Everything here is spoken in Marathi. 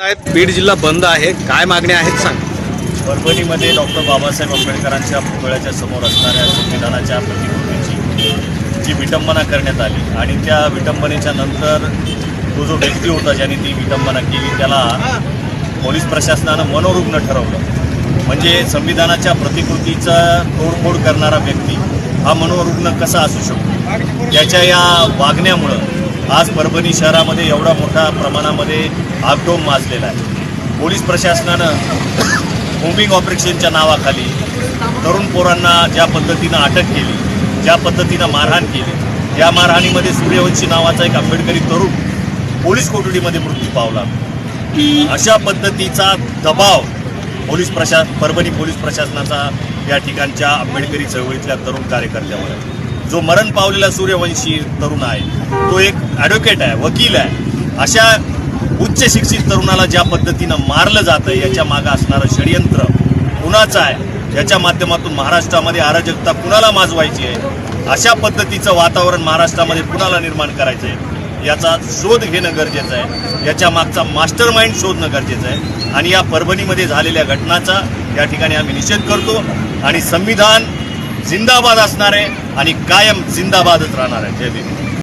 आहेत. बीड जिल्हा बंद आहे. काय मागण्या आहेत सांग. परभणीमध्ये डॉक्टर बाबासाहेब आंबेडकरांच्या पुतळ्याच्या समोर असणाऱ्या संविधानाच्या प्रतिकृतीची जी विटंबना करण्यात आली आणि त्या विटंबनेच्या नंतर तो जो व्यक्ती होता ज्याने ती विटंबना केली त्याला पोलीस प्रशासनानं मनोरुग्ण ठरवलं. म्हणजे संविधानाच्या प्रतिकृतीचा तोडफोड करणारा व्यक्ती हा मनोरुग्ण कसा असू शकतो? त्याच्या या वागण्यामुळं आज परभणी शहरामध्ये एवढा मोठ्या प्रमाणामध्ये आगडोम माजलेला आहे पोलीस प्रशासनानं होमिंग ऑपरेशनच्या नावाखाली तरुण पोरांना ज्या पद्धतीनं अटक केली ज्या पद्धतीनं मारहाण केली या मारहाणीमध्ये सूर्यवंशी नावाचा एक आंबेडकरी तरुण पोलीस कोठडीमध्ये मृत्यू पावला अशा पद्धतीचा दबाव पोलीस प्रशा परभणी पोलीस प्रशासनाचा या ठिकाणच्या आंबेडकरी चळवळीतल्या तरुण कार्यकर्त्यावर आहे. जो मरण पावलेला सूर्यवंशी तरुण आहे तो एक ॲडव्होकेट आहे वकील आहे. अशा उच्च शिक्षित तरुणाला ज्या पद्धतीनं मारलं जातं याच्या मागं असणारं षडयंत्र कुणाचं आहे? याच्या माध्यमातून महाराष्ट्रामध्ये अराजकता कुणाला माजवायची आहे? अशा पद्धतीचं वातावरण महाराष्ट्रामध्ये कुणाला निर्माण करायचं आहे? याचा शोध घेणं गरजेचं आहे. याच्या मागचा मास्टर माइंड शोधणं गरजेचं आहे. आणि या परभणीमध्ये झालेल्या घटनाचा या ठिकाणी आम्ही निषेध करतो. आणि संविधान जिंदाबाद असणार आहे आणि कायम जिंदाबादच राहणार आहे. जय भीम.